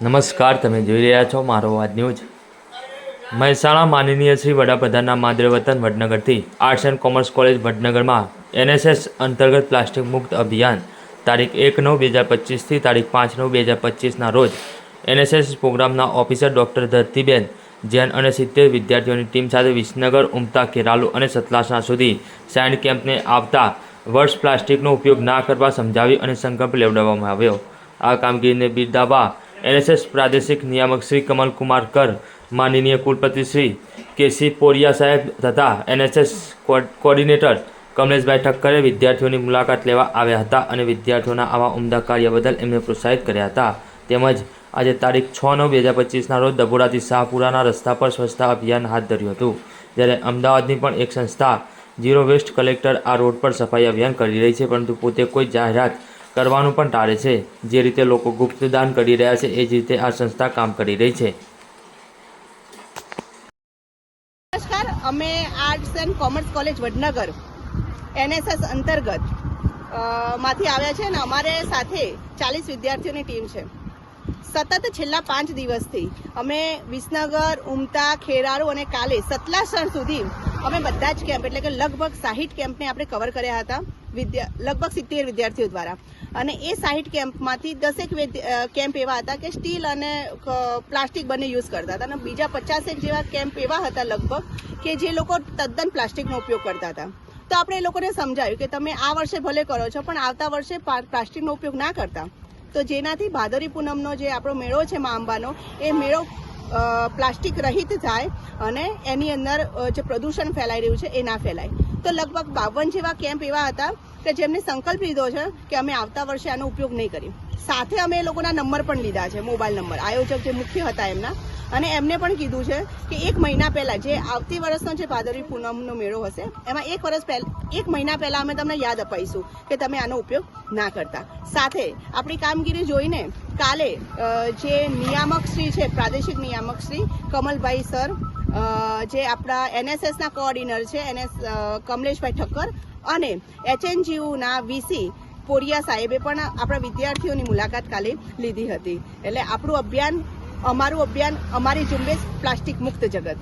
નમસ્કાર, તમે જોઈ રહ્યા છો મારો વાત ન્યૂઝ. મહેસાણા માનનીય શ્રી વડાપ્રધાનના માદરે વતન વડનગરથી આર્ટ્સ એન્ડ કોમર્સ કોલેજ વડનગરમાં એનએસએસ અંતર્ગત પ્લાસ્ટિક મુક્ત અભિયાન તારીખ એક નવ બે હજાર પચીસથી તારીખ પાંચ નવ બે હજાર પચીસના રોજ એનએસએસ પ્રોગ્રામના ઓફિસર ડૉક્ટર ધરતીબેન જૈન અને સિત્તેર વિદ્યાર્થીઓની ટીમ સાથે વિસનગર, ઉમતા, કેરાલુ અને સતલાસણા સુધી સાયન્ડ કેમ્પને આવતા વર્ષ પ્લાસ્ટિકનો ઉપયોગ ના કરવા સમજાવી અને સંકલ્પ લેવડાવવામાં આવ્યો. આ કામગીરીને બિરદાવવા એનએસએસ પ્રાદેશિક નિયામક શ્રી કમલકુમાર કર, માનનીય કુલપતિ શ્રી કેસી પોરિયા સાહેબ તથા એનએસએસ કોઓર્ડિનેટર કમલેશભાઈ ઠક્કરે વિદ્યાર્થીઓની મુલાકાત લેવા આવ્યા હતા અને વિદ્યાર્થીઓના આવા ઉમદા કાર્ય બદલ એમને પ્રોત્સાહિત કર્યા હતા. તેમજ આજે તારીખ છ નવ બે હજાર પચીસના રોજ દબોડાથી શાહપુરાના રસ્તા પર સ્વચ્છતા અભિયાન હાથ ધર્યું હતું. જ્યારે અમદાવાદની પણ એક સંસ્થા ઝીરો વેસ્ટ કલેક્ટર આ રોડ પર સફાઈ અભિયાન કરી રહી છે, પરંતુ પોતે કોઈ જાહેરાત કરવાનું પણ ટાળે છે. જે રીતે લોકો ગુપ્તદાન કરી રહ્યા છે, એ જ રીતે આ સંસ્થા કામ કરી રહી છે. નમસ્કાર, અમે arts and commerce college Vadnagar, NSS અંતર્ગતમાંથી આવ્યા છે અને અમારે સાથે ચાલીસ વિદ્યાર્થીઓની ટીમ છે. સતત છેલ્લા પાંચ દિવસથી અમે વિસનગર, ઉમતા ખેરાળુ અને કાલે સતલાસણ સુધી અમે બધા જ કેમ્પ એટલે કે લગભગ સાહીઠ કેમ્પને આપણે કવર કર્યા હતા વિદ્યા, લગભગ સિત્તેર વિદ્યાર્થીઓ દ્વારા. અને એ સાહીઠ કેમ્પમાંથી દસેક કેમ્પ એવા હતા કે સ્ટીલ અને પ્લાસ્ટિક બંને યુઝ કરતા હતા. અને બીજા પચાસેક જેવા કેમ્પ એવા હતા લગભગ કે જે લોકો તદ્દન પ્લાસ્ટિકનો ઉપયોગ કરતા હતા. તો આપણે એ લોકોને સમજાયું કે તમે આ વર્ષે ભલે કરો છો, પણ આવતા વર્ષે પ્લાસ્ટિકનો ઉપયોગ ના કરતા. તો જેનાથી ભાદરી પૂનમનો જે આપણો મેળો છે મા અંબાનો, એ મેળો પ્લાસ્ટિક રહિત થાય અને એની અંદર જે પ્રદૂષણ ફેલાઈ રહ્યું છે, એ ના ફેલાય. તો લગભગ બાવન જેવા કેમ્પ એવા હતા કે જેમને સંકલ્પ લીધો છે કે અમે આવતા વર્ષે આનો ઉપયોગ નહીં કરીએ. સાથે અમે એ લોકોના નંબર પણ લીધા છે, મોબાઈલ નંબર. આયોજક જે મુખ્ય હતા એમના. અને એમને પણ કીધું છે કે એક મહિના પહેલા જે આવતી વર્ષનો જે ભાદરવી પૂનમનો મેળો હશે, એમાં એક વર્ષ પહેલા, એક મહિના પહેલા અમે તમને યાદ અપાઈશું કે તમે આનો ઉપયોગ ના કરતા. સાથે આપણી કામગીરી જોઈને કાલે જે નિયામક શ્રી છે, પ્રાદેશિક નિયામક શ્રી કમલભાઈ સર જે આપણા એનએસએસના કોઓર્ડિનર છે, એનએસ કમલેશભાઈ ઠક્કર અને એચએનજીયુના વીસી પોરિયા સાહેબે પણ આપણા વિદ્યાર્થીઓની મુલાકાત કાલે લીધી હતી. એટલે આપણું અભિયાન, અમારું અભિયાન, અમારી ઝુંબેશ પ્લાસ્ટિક મુક્ત જગત.